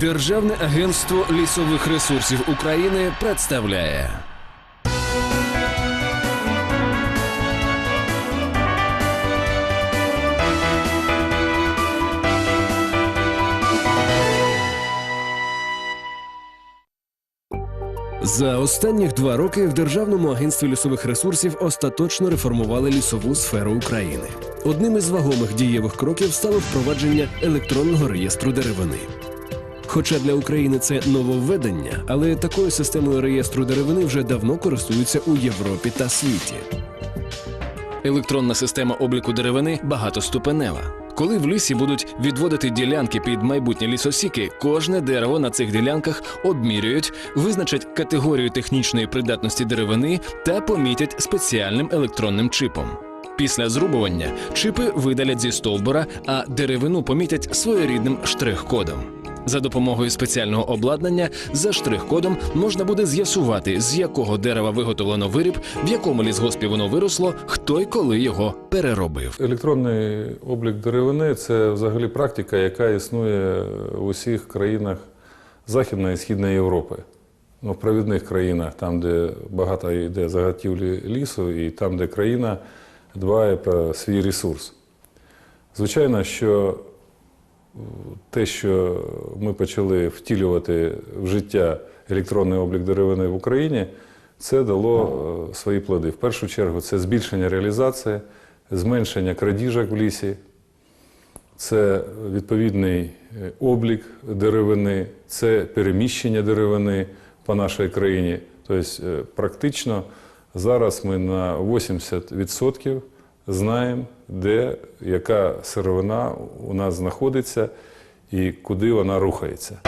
Державне агентство лісових ресурсів України представляє. За останніх два роки в Державному агентстві лісових ресурсів остаточно реформували лісову сферу України. Одним із вагомих дієвих кроків стало впровадження електронного реєстру деревини. Хоча для України це нововведення, але такою системою реєстру деревини вже давно користуються у Європі та світі. Електронна система обліку деревини багатоступенева. Коли в лісі будуть відводити ділянки під майбутні лісосіки, кожне дерево на цих ділянках обмірюють, визначать категорію технічної придатності деревини та помітять спеціальним електронним чипом. Після зрубування чипи видалять зі стовбура, а деревину помітять своєрідним штрих-кодом. За допомогою спеціального обладнання за штрих-кодом можна буде з'ясувати, з якого дерева виготовлено виріб, в якому лісгоспі воно виросло, хто й коли його переробив. Електронний облік деревини це взагалі практика, яка існує в усіх країнах Західної і Східної Європи. Ну, в провідних країнах, там, де багато йде заготівлі лісу, і там, де країна дбає про свій ресурс. Звичайно, що те, що ми почали втілювати в життя електронний облік деревини в Україні, це дало е, свої плоди. В першу чергу це збільшення реалізації, зменшення крадіжок в лісі, це відповідний е, облік деревини, це переміщення деревини по нашій країні. Тобто, е, практично зараз ми на 80% знаємо, де яка сировина у нас знаходиться і куди вона рухається.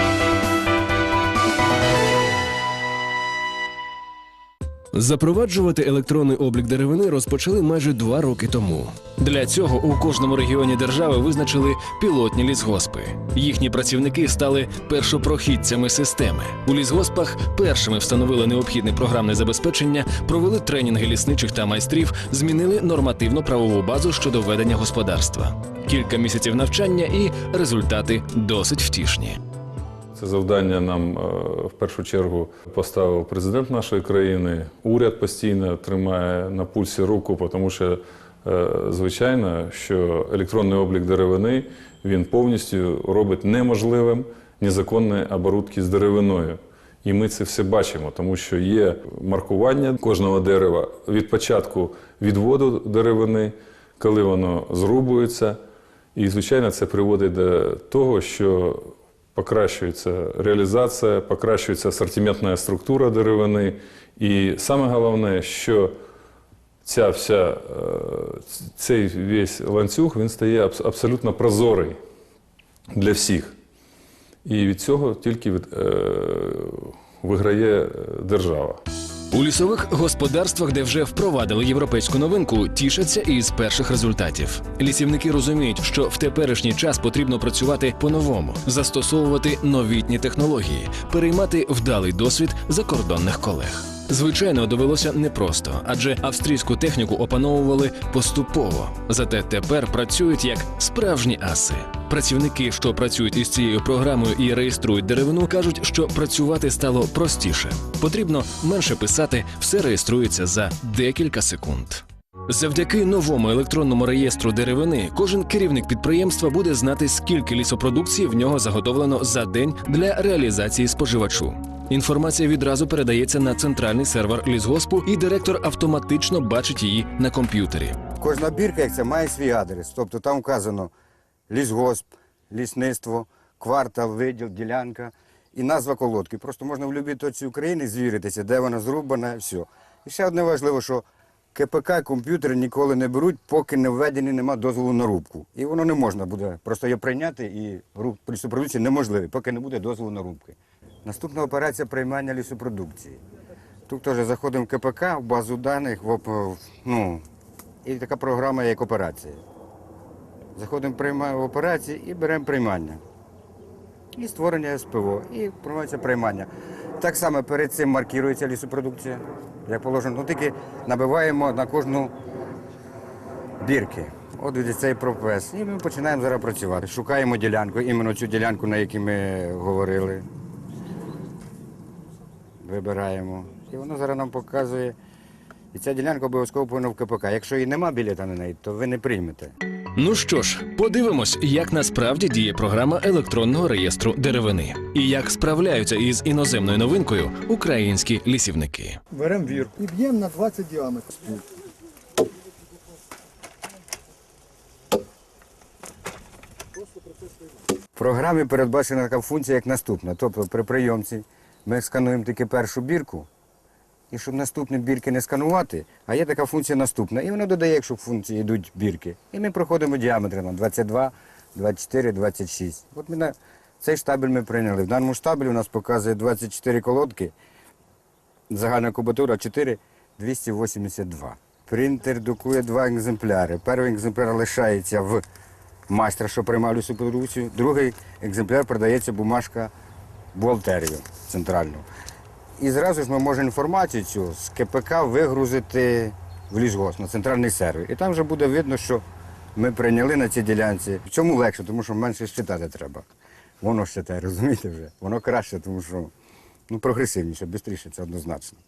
Запроваджувати електронний облік деревини розпочали майже два роки тому. Для цього у кожному регіоні держави визначили пілотні лісгоспи. Їхні працівники стали першопрохідцями системи. У лісгоспах першими встановили необхідне програмне забезпечення, провели тренінги лісничих та майстрів, змінили нормативно-правову базу щодо ведення господарства. Кілька місяців навчання і результати досить втішні. Це завдання нам е, в першу чергу поставив президент нашої країни. Уряд постійно тримає на пульсі руку, тому що, е, звичайно, що електронний облік деревини він повністю робить неможливим незаконні оборудки з деревиною. І ми це все бачимо, тому що є маркування кожного дерева від початку відводу деревини, коли воно зрубується. І, звичайно, це приводить до того, що покращується реалізація, покращується асортиментна структура деревини. І саме головне, що ця вся, е, цей весь ланцюг він стає абсолютно прозорий для всіх. І від цього тільки від, е, виграє е, держава. У лісових господарствах, де вже впровадили європейську новинку, тішаться із перших результатів. Лісівники розуміють, що в теперішній час потрібно працювати по-новому, застосовувати новітні технології, переймати вдалий досвід закордонних колег. Звичайно, довелося непросто, адже австрійську техніку опановували поступово. Зате тепер працюють як справжні аси. Працівники, що працюють із цією програмою і реєструють деревину, кажуть, що працювати стало простіше. Потрібно менше писати, все реєструється за декілька секунд. Завдяки новому електронному реєстру деревини кожен керівник підприємства буде знати, скільки лісопродукції в нього заготовлено за день для реалізації споживачу. Інформація відразу передається на центральний сервер лісгоспу, і директор автоматично бачить її на комп'ютері. Кожна бірка, як це, має свій адрес. Тобто там вказано лісгосп, лісництво, квартал, виділ, ділянка і назва колодки. Просто можна в будь-якій точці України звіритися, де вона зрубана, все. І ще одне важливо, що КПК комп'ютери ніколи не беруть, поки не введені нема дозволу на рубку. І воно не можна буде просто його прийняти і рух лісопродукції неможливий, поки не буде дозволу на рубки. Наступна операція приймання лісопродукції. Тут теж заходимо в КПК, в базу даних, в, ну, і така програма, як операція. Заходимо в операції і беремо приймання. І створення СПО, і проводиться приймання. Так само перед цим маркірується лісопродукція, як положено. Ну, тільки набиваємо на кожну бірки. От від цей пропес. І ми починаємо зараз працювати. Шукаємо ділянку, іменно цю ділянку, на якій ми говорили. Вибираємо. І воно зараз нам показує. І ця ділянка обов'язково повинна в КПК. Якщо її нема білета на неї, то ви не приймете. Ну що ж, подивимось, як насправді діє програма електронного реєстру деревини і як справляються із іноземною новинкою українські лісівники. Беремо вірку і б'ємо на 20 діаметрів. В програмі передбачена така функція, як наступна. Тобто при прийомці ми скануємо тільки першу бірку, і щоб наступні бірки не сканувати, а є така функція наступна. І вона додає, якщо в функції йдуть бірки. І ми проходимо діаметри на 22, 24, 26. От ми на цей штабель ми прийняли. В даному штабелі у нас показує 24 колодки, загальна кубатура 4 282. Принтер друкує два екземпляри. Перший екземпляр лишається в майстра, що приймав лісопродукцію. Другий екземпляр продається бумажка бухгалтерію центральну. І зразу ж ми можемо інформацію цю з КПК вигрузити в лісгосп на центральний сервер. І там вже буде видно, що ми прийняли на цій ділянці. В чому легше, тому що менше щитати треба. Воно щитає, розумієте вже? Воно краще, тому що ну, прогресивніше, швидше, це однозначно.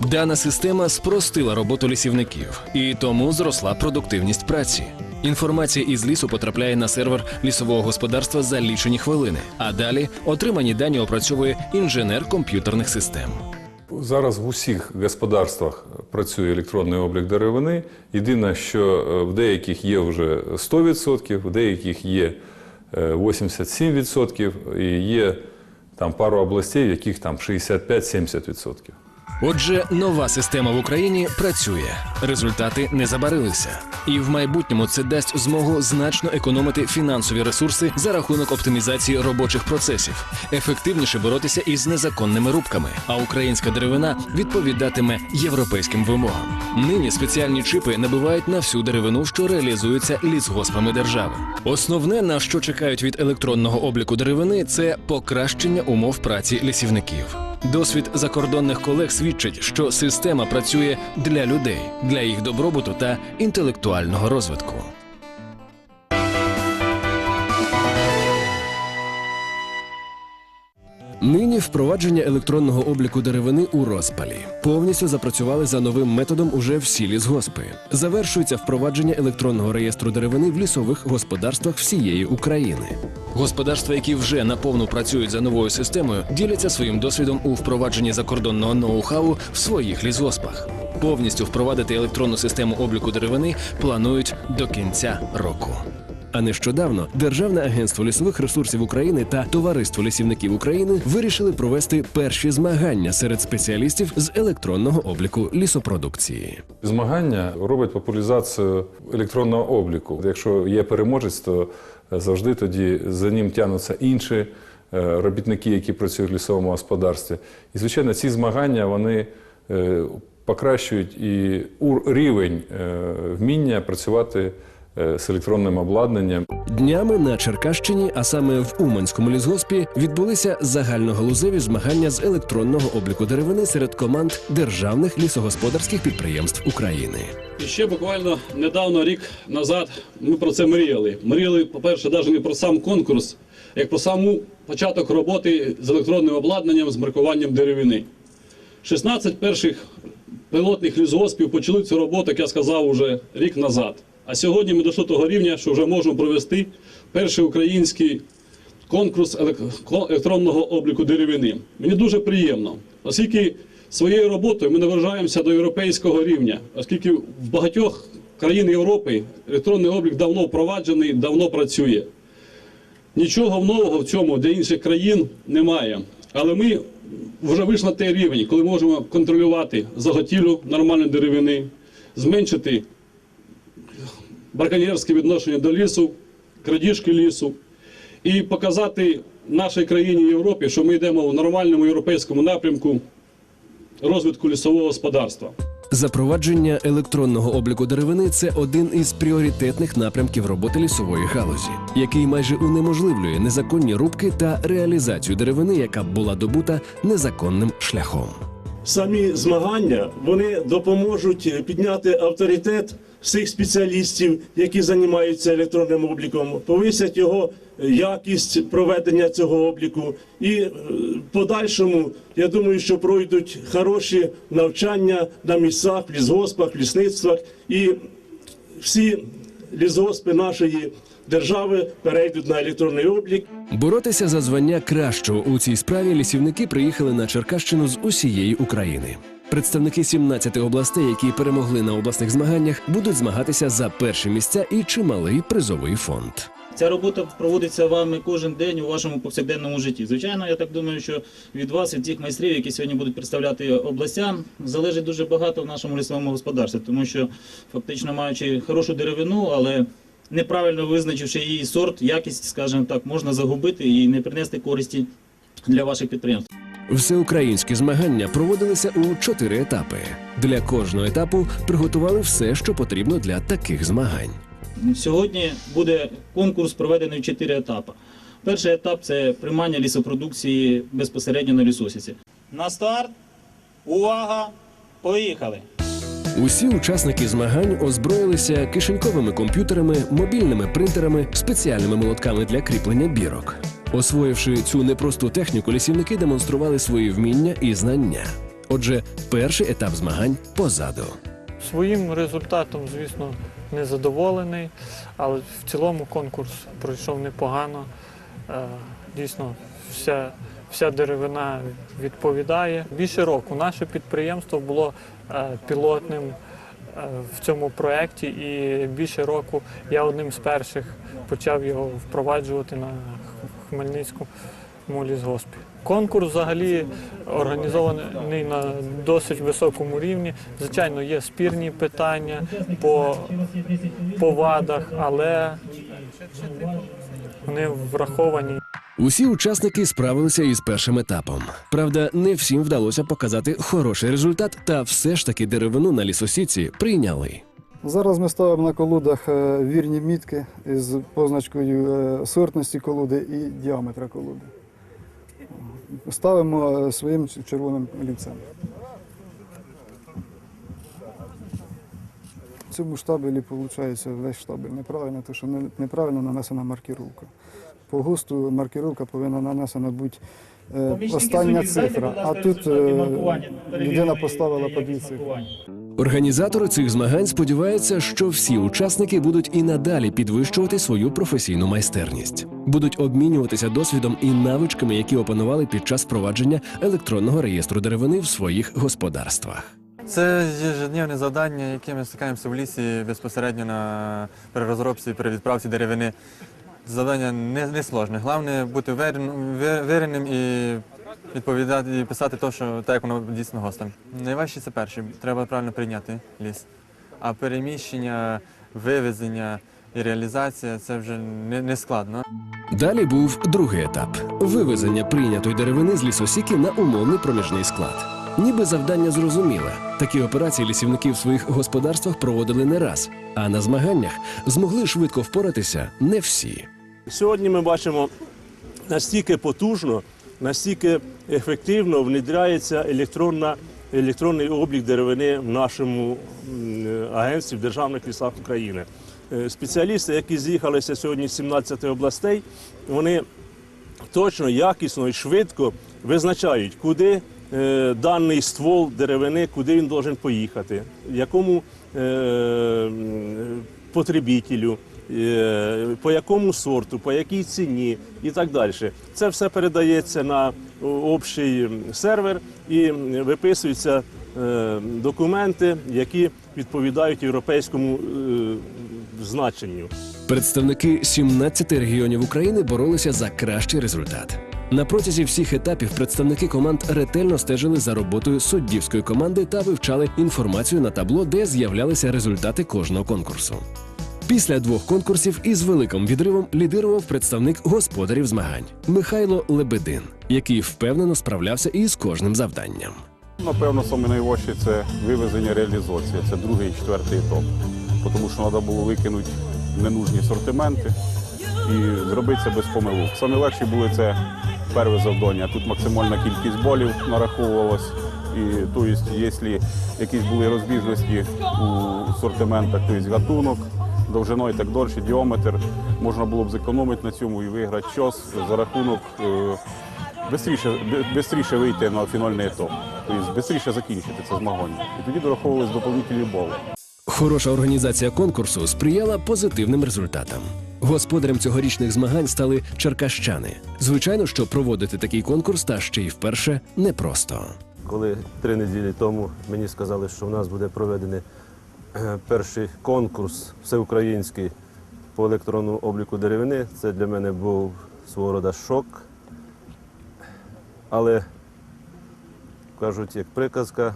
Дана система спростила роботу лісівників, і тому зросла продуктивність праці. Інформація із лісу потрапляє на сервер лісового господарства за лічені хвилини, а далі отримані дані опрацьовує інженер комп'ютерних систем. Зараз в усіх господарствах працює електронний облік деревини. Єдине, що е, в деяких є вже 100%, в деяких є е, 87%, і є там пару областей, в яких там 65-70%. Отже, нова система в Україні працює. Результати не забарилися. І в майбутньому це дасть змогу значно економити фінансові ресурси за рахунок оптимізації робочих процесів, ефективніше боротися із незаконними рубками. А українська деревина відповідатиме європейським вимогам. Нині спеціальні чипи набивають на всю деревину, що реалізується лісгоспами держави. Основне, на що чекають від електронного обліку деревини, це покращення умов праці лісівників. Досвід закордонних колег свідчить, що система працює для людей, для їх добробуту та інтелектуального розвитку. Нині впровадження електронного обліку деревини у розпалі повністю запрацювали за новим методом уже всі лісгоспи. Завершується впровадження електронного реєстру деревини в лісових господарствах всієї України. Господарства, які вже наповну працюють за новою системою, діляться своїм досвідом у впровадженні закордонного ноу-хау в своїх лісгоспах. Повністю впровадити електронну систему обліку деревини планують до кінця року. А нещодавно Державне агентство лісових ресурсів України та Товариство лісівників України вирішили провести перші змагання серед спеціалістів з електронного обліку лісопродукції. Змагання робить популяризацію електронного обліку. Якщо є переможець, то завжди тоді за ним тягнуться інші е, робітники, які працюють в лісовому господарстві. І, звичайно, ці змагання вони е, покращують і рівень е, вміння працювати е, з електронним обладнанням. Днями на Черкащині, а саме в Уманському лісгоспі, відбулися загальногалузеві змагання з електронного обліку деревини серед команд державних лісогосподарських підприємств України. І ще буквально недавно, рік назад, ми про це мріяли. Мріяли, по-перше, навіть не про сам конкурс, як про саму початок роботи з електронним обладнанням, з маркуванням деревини. 16 перших пілотних лісгоспів почали цю роботу, як я сказав, уже рік назад. А сьогодні ми дійшли того рівня, що вже можемо провести перший український конкурс електронного обліку деревини. Мені дуже приємно, оскільки своєю роботою ми наближаємося до європейського рівня, оскільки в багатьох країн Європи електронний облік давно впроваджений, давно працює. Нічого нового в цьому для інших країн немає. Але ми вже вийшли на той рівень, коли можемо контролювати заготівлю нормальної деревини, зменшити браконьєрське відношення до лісу, крадіжки лісу і показати нашій країні Європі, що ми йдемо в нормальному європейському напрямку розвитку лісового господарства. Запровадження електронного обліку деревини це один із пріоритетних напрямків роботи лісової галузі, який майже унеможливлює незаконні рубки та реалізацію деревини, яка була добута незаконним шляхом. самі змагання вони допоможуть підняти авторитет всіх спеціалістів, які займаються електронним обліком, повисять його якість проведення цього обліку. І е, в подальшому, я думаю, що пройдуть хороші навчання на місцях, лісгоспах, лісництвах, і всі лісгоспи нашої держави перейдуть на електронний облік. Боротися за звання кращого у цій справі лісівники приїхали на Черкащину з усієї України. Представники 17 областей, які перемогли на обласних змаганнях, будуть змагатися за перші місця і чималий призовий фонд. Ця робота проводиться вами кожен день у вашому повсякденному житті. Звичайно, я так думаю, що від вас, від тих майстрів, які сьогодні будуть представляти областям, залежить дуже багато в нашому лісовому господарстві, тому що фактично маючи хорошу деревину, але неправильно визначивши її сорт, якість, скажімо так, можна загубити і не принести користі для ваших підприємств. Всеукраїнські змагання проводилися у чотири етапи. Для кожного етапу приготували все, що потрібно для таких змагань. Сьогодні буде конкурс проведений в чотири етапи. Перший етап це приймання лісопродукції безпосередньо на лісосіці. На старт, увага, поїхали! Усі учасники змагань озброїлися кишеньковими комп'ютерами, мобільними принтерами, спеціальними молотками для кріплення бірок. Освоївши цю непросту техніку, лісівники демонстрували свої вміння і знання. Отже, перший етап змагань позаду. Своїм результатом, звісно, не задоволений, але в цілому конкурс пройшов непогано. Е, Дійсно, вся, вся деревина відповідає. Більше року наше підприємство було е, пілотним е, в цьому проєкті, і більше року я одним з перших почав його впроваджувати на Хмельницькому лісгоспі. Конкурс взагалі організований на досить високому рівні. Звичайно, є спірні питання по, по вадах, але вони враховані. Усі учасники справилися із першим етапом. Правда, не всім вдалося показати хороший результат, та все ж таки деревину на лісосіці прийняли. Зараз ми ставимо на колодах е, вірні мітки з позначкою е, сортності колоди і діаметра колоди. Ставимо е, своїм червоним олівцем. В цьому штабелі виходить весь штабель неправильно, тому що неправильно нанесена маркіровка. По ГОСТу маркіровка повинна нанесена бути остання цифра, а тут людина поставила по дві цифри. Організатори цих змагань сподіваються, що всі учасники будуть і надалі підвищувати свою професійну майстерність, будуть обмінюватися досвідом і навичками, які опанували під час впровадження електронного реєстру деревини в своїх господарствах. Це ежедневне завдання, яке ми стикаємося в лісі безпосередньо на при розробці, при відправці деревини. Завдання не, не сложне. Головне бути вирен- вир- виреним і відповідати і писати те, що так, як воно дійсно гостем. Найважче це перше. Треба правильно прийняти ліс. А переміщення, вивезення і реалізація це вже не, не складно. Далі був другий етап вивезення прийнятої деревини з лісосіки на умовний проміжний склад. Ніби завдання зрозуміле. Такі операції лісівники в своїх господарствах проводили не раз, а на змаганнях змогли швидко впоратися не всі. Сьогодні ми бачимо настільки потужно, настільки ефективно внедряється електронна, електронний облік деревини в нашому агентстві в Державних лісах України. Е, Спеціалісти, які з'їхалися сьогодні з 17 областей, вони точно, якісно і швидко визначають, куди е, даний ствол деревини, куди він должен поїхати, якому е, потребітелю, по якому сорту, по якій ціні і так далі. Це все передається на общий сервер і виписуються е, документи, які відповідають європейському е, значенню. Представники 17 регіонів України боролися за кращий результат. На протязі всіх етапів представники команд ретельно стежили за роботою суддівської команди та вивчали інформацію на табло, де з'являлися результати кожного конкурсу. Після двох конкурсів із великим відривом лідирував представник господарів змагань Михайло Лебедин, який впевнено справлявся із кожним завданням. Напевно, саме найважче це вивезення реалізація. Це другий і четвертий етап. Тому що треба було викинути ненужні сортименти і зробити це без помилок. Саме легші були це перше завдання. Тут максимальна кількість болів нараховувалась. І тобто, якщо якісь були розбіжності у сортиментах, то тобто гатунок, довжиною і так далі, діаметр, можна було б зекономити на цьому і виграти час за рахунок е, швидше вийти на фінальний етап, тобто швидше закінчити це змагання. І тоді дораховувались доповнительні бали. Хороша організація конкурсу сприяла позитивним результатам. Господарем цьогорічних змагань стали черкащани. Звичайно, що проводити такий конкурс та ще й вперше непросто. Коли три неділі тому мені сказали, що в нас буде проведений е, перший конкурс всеукраїнський по електронному обліку деревини, це для мене був свого роду шок. Але кажуть, як приказка,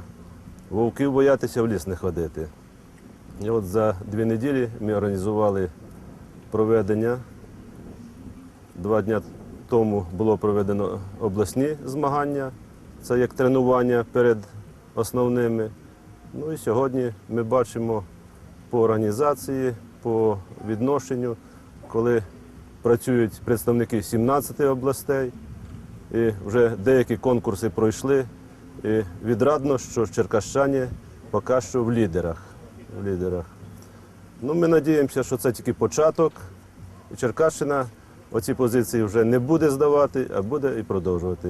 вовків боятися в ліс не ходити. І от за дві неділі ми організували проведення. Два дні тому було проведено обласні змагання. Це як тренування перед основними. Ну і сьогодні ми бачимо по організації, по відношенню, коли працюють представники 17 областей, і вже деякі конкурси пройшли. І відрадно, що черкащані поки що в лідерах. В лідерах. Ну, ми надіємося, що це тільки початок. Черкащина оці позиції вже не буде здавати, а буде і продовжувати.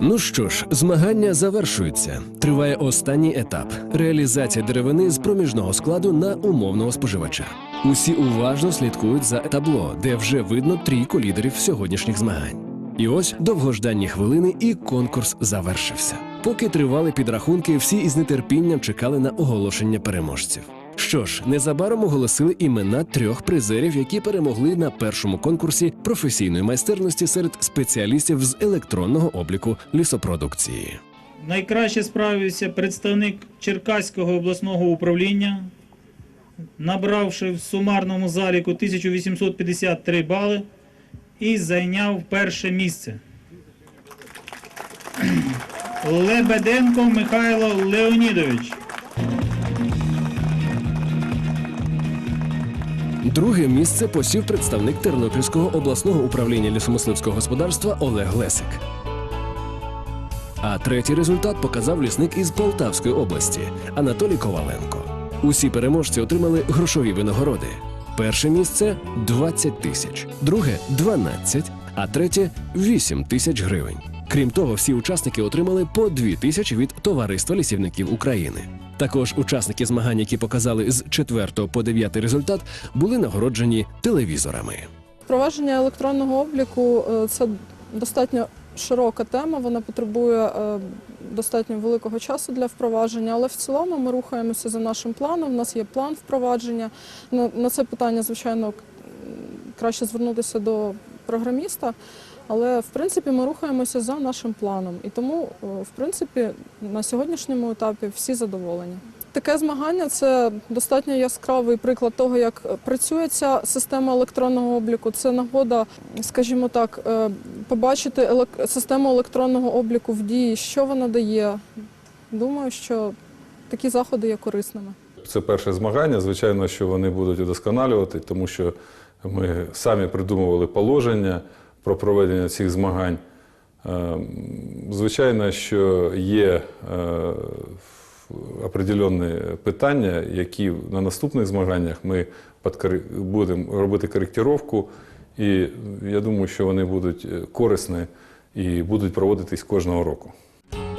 Ну що ж, змагання завершуються. Триває останній етап реалізація деревини з проміжного складу на умовного споживача. Усі уважно слідкують за табло, де вже видно трійку лідерів сьогоднішніх змагань. І ось довгожданні хвилини, і конкурс завершився. Поки тривали підрахунки, всі із нетерпінням чекали на оголошення переможців. Що ж, незабаром оголосили імена трьох призерів, які перемогли на першому конкурсі професійної майстерності серед спеціалістів з електронного обліку лісопродукції. Найкраще справився представник Черкаського обласного управління, набравши в сумарному заліку 1853 бали і зайняв перше місце. Лебеденко Михайло Леонідович. Друге місце посів представник Тернопільського обласного управління лісомисливського господарства Олег Лесик. А третій результат показав лісник із Полтавської області Анатолій Коваленко. Усі переможці отримали грошові винагороди. Перше місце 20 тисяч, друге 12, а третє 8 тисяч гривень. Крім того, всі учасники отримали по 2 тисячі від Товариства лісівників України. Також учасники змагань, які показали з 4 по 9 результат, були нагороджені телевізорами. Впровадження електронного обліку е, це достатньо широка тема. Вона потребує е, достатньо великого часу для впровадження, але в цілому ми рухаємося за нашим планом. У нас є план впровадження. На, на це питання, звичайно, краще звернутися до програміста. Але в принципі ми рухаємося за нашим планом, і тому, е, в принципі, на сьогоднішньому етапі всі задоволені. Таке змагання це достатньо яскравий приклад того, як працює ця система електронного обліку. Це нагода, скажімо так, е, побачити систему електронного обліку в дії, що вона дає. Думаю, що такі заходи є корисними. Це перше змагання. Звичайно, що вони будуть удосконалювати, тому що ми самі придумували положення про проведення цих змагань. Е, Звичайно, що є е, определенні питання, які на наступних змаганнях ми будемо робити коректировку, і я думаю, що вони будуть е, корисні і будуть проводитись кожного року.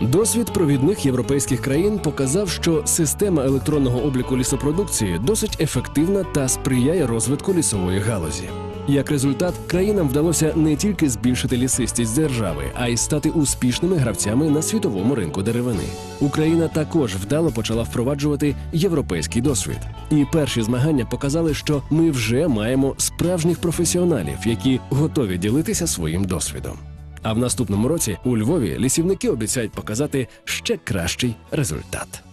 Досвід провідних європейських країн показав, що система електронного обліку лісопродукції досить ефективна та сприяє розвитку лісової галузі. Як результат, країнам вдалося не тільки збільшити лісистість держави, а й стати успішними гравцями на світовому ринку деревини. Україна також вдало почала впроваджувати європейський досвід. І перші змагання показали, що ми вже маємо справжніх професіоналів, які готові ділитися своїм досвідом. А в наступному році у Львові лісівники обіцяють показати ще кращий результат.